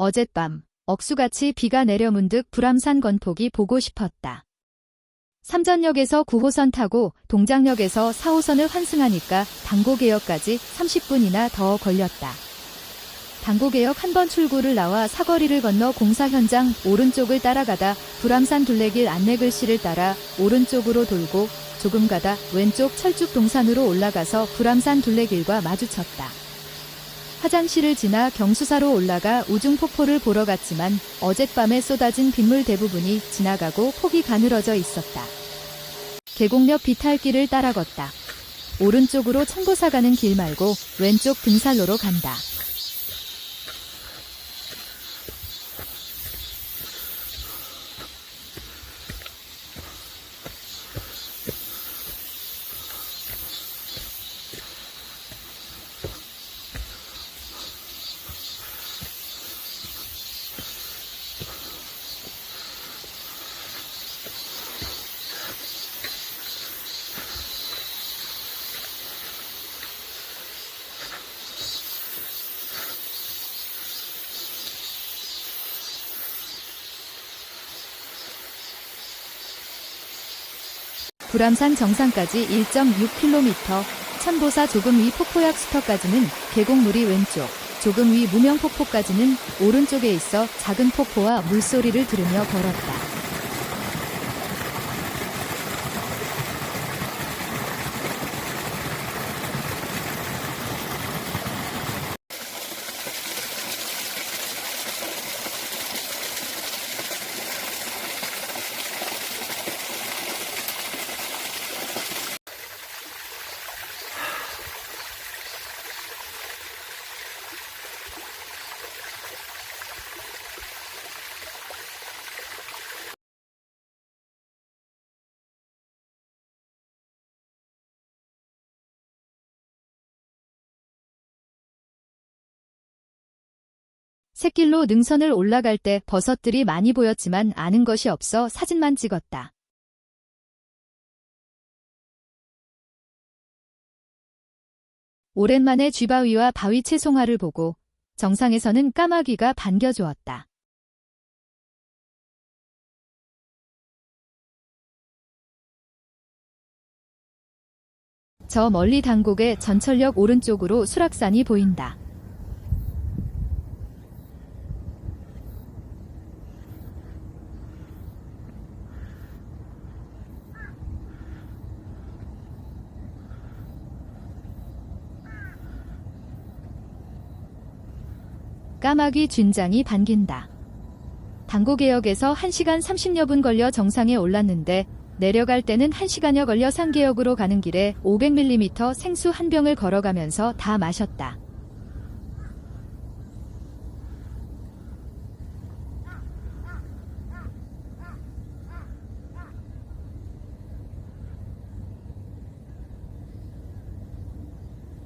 어젯밤 억수같이 비가 내려 문득 불암산 건폭이 보고 싶었다. 삼전역에서 9호선 타고 동장역에서 4호선을 환승하니까 당고개역까지 30분이나 더 걸렸다. 당고개역 한 번 출구를 나와 사거리를 건너 공사 현장 오른쪽을 따라가다 불암산 둘레길 안내 글씨를 따라 오른쪽으로 돌고 조금 가다 왼쪽 철쭉 동산으로 올라가서 불암산 둘레길과 마주쳤다. 화장실을 지나 경수사로 올라가 우중폭포를 보러 갔지만 어젯밤에 쏟아진 빗물 대부분이 지나가고 폭이 가늘어져 있었다. 계곡옆 비탈길을 따라 걷다. 오른쪽으로 청보사 가는 길 말고 왼쪽 등산로로 간다. 불암산 정상까지 1.6km, 천보사 조금 위 폭포약 수터까지는 계곡물이 왼쪽, 조금 위 무명 폭포까지는 오른쪽에 있어 작은 폭포와 물소리를 들으며 걸었다. 샛길로 능선을 올라갈 때 버섯들이 많이 보였지만 아는 것이 없어 사진만 찍었다. 오랜만에 쥐바위와 바위 채송화를 보고 정상에서는 까마귀가 반겨주었다. 저 멀리 단곡의 전철역 오른쪽으로 수락산이 보인다. 까마귀 준장이 반긴다. 당고개역에서 1시간 30여 분 걸려 정상에 올랐는데 내려갈 때는 1시간여 걸려 상계역으로 가는 길에 500ml 생수 한 병을 걸어가면서 다 마셨다.